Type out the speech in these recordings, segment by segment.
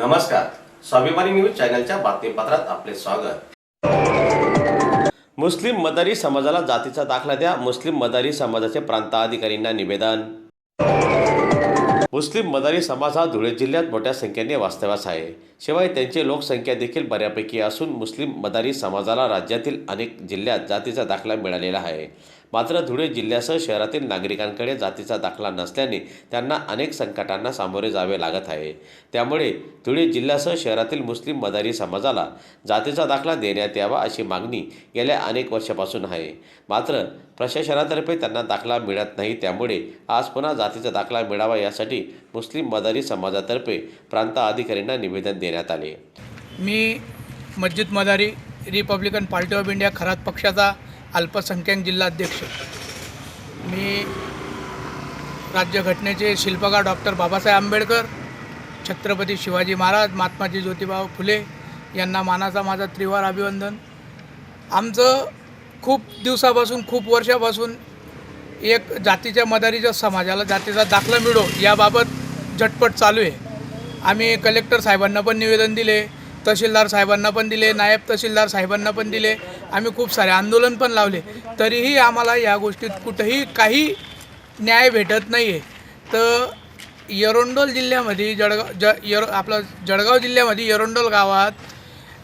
नमस्कार. स्वाभिमानी न्यूज चॅनलच्या बातमीपत्रात आपले स्वागत. मुस्लिम मदारी समाजाला जातीचा दाखला द्या. मुस्लिम मदारी समाजाचे प्रांताधिकारींना निवेदन. मुस्लिम मदारी समाज हा धुळे जिल्ह्यात मोठ्या संख्येने वास्तव्यास आहे. शिवाय त्यांची लोकसंख्या देखील बऱ्यापैकी असून मुस्लिम मदारी समाजाला राज्यातील अनेक जिल्ह्यात जातीचा दाखला मिळालेला आहे. मात्र धुळे जिल्ह्यासह शहरातील नागरिकांकडे जातीचा दाखला नसल्याने त्यांना अनेक संकटांना सामोरे जावे लागत आहे. त्यामुळे धुळे जिल्ह्यासह शहरातील मुस्लिम मदारी समाजाला जातीचा दाखला देण्यात यावा अशी मागणी गेल्या अनेक वर्षापासून आहे. मात्र प्रशासनातर्फे त्यांना दाखला मिळत नाही. त्यामुळे आज पुन्हा जातीचा दाखला मिळावा यासाठी मुस्लिम मदारी समाजातर्फे प्रांत अधिकाऱ्यांना निवेदन देण्यात आले. मी मस्जिद मदारी republican party of India Kharat पक्षाचा अल्पसंख्याक जिल्हाध्यक्ष. मी राज्यघटनेचे शिल्पकार डॉक्टर बाबासाहेब आंबेडकर छत्रपती शिवाजी महाराज महात्माजी ज्योतिबा फुले यांना मानाचा माझा त्रिवार अभिवंदन आमचं खूप दिवसापासून खूप वर्षापासून एक जातीच्या मदारीच्या समाजाला जातीचा दाखला मिळो याबाबत झटपट चालू आहे. आम्ही कलेक्टर साहेबांना पण निवेदन दिले तहसीलदार साहेबांना पण दिले नायब तहसीलदार साहेबांना पण दिले. आम्ही खूप सारे आंदोलन पण लावले. तरीही आम्हाला या गोष्टीत कुठंही काही न्याय भेटत नाही आहे तर यरोंडोल जिल्ह्यामध्ये जळगाव ज यर आपलं जळगाव जिल्ह्यामध्ये एरोंडोल गावात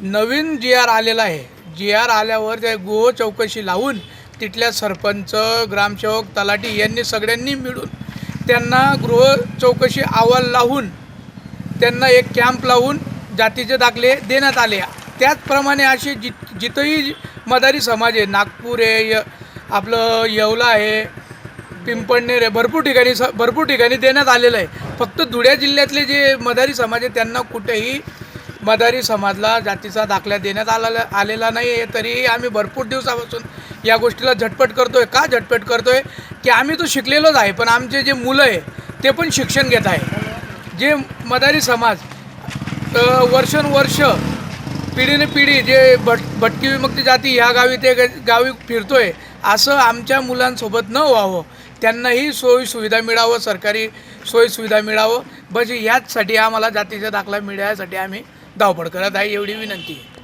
नवीन जी आर आलेला आहे. जी आर आल्यावर त्या गो चौकशी लावून तिथल्या सरपंच ग्रामसेवक तलाठी यांनी सगळ्यांनी मिळून त्यांना गृह चौकशी अहवाल लावून त्यांना एक कॅम्प लावून जातीचे दाखले देण्यात आले. त्याचप्रमाणे असे जि जिथंही मदारी समाज आहे नागपूर आहे य आपलं येवला आहे पिंपळनेर आहे भरपूर ठिकाणी स भरपूर ठिकाणी देण्यात आलेलं आहे. फक्त धुळ्या जिल्ह्यातले जे मदारी समाज आहे त्यांना कुठेही मदारी समाजला जातीचा दाखला देण्यात आलेला आलेला नाही आहे तरीही आम्ही भरपूर दिवसापासून या गोष्टीला झटपट करतो आहे का झटपट करतो आहे की आम्ही तो शिकलेलोच आहे पण आमचे जे मुलं आहे ते पण शिक्षण घेत आहे. जे मदारी समाज वर्षानुवर्ष पिढीने पिढी जे भट भटकी विमुक्ती जाती ह्या गावी ते ग- गावी फिरतोय असं आमच्या मुलांसोबत न व्हावं. त्यांनाही सोयीसुविधा मिळावं सरकारी सोयी सुविधा मिळावं. म्हणजे बस ह्याचसाठी आम्हाला जातीचा दाखला मिळण्यासाठी आम्ही धावपळ करत आहे एवढी विनंती आहे.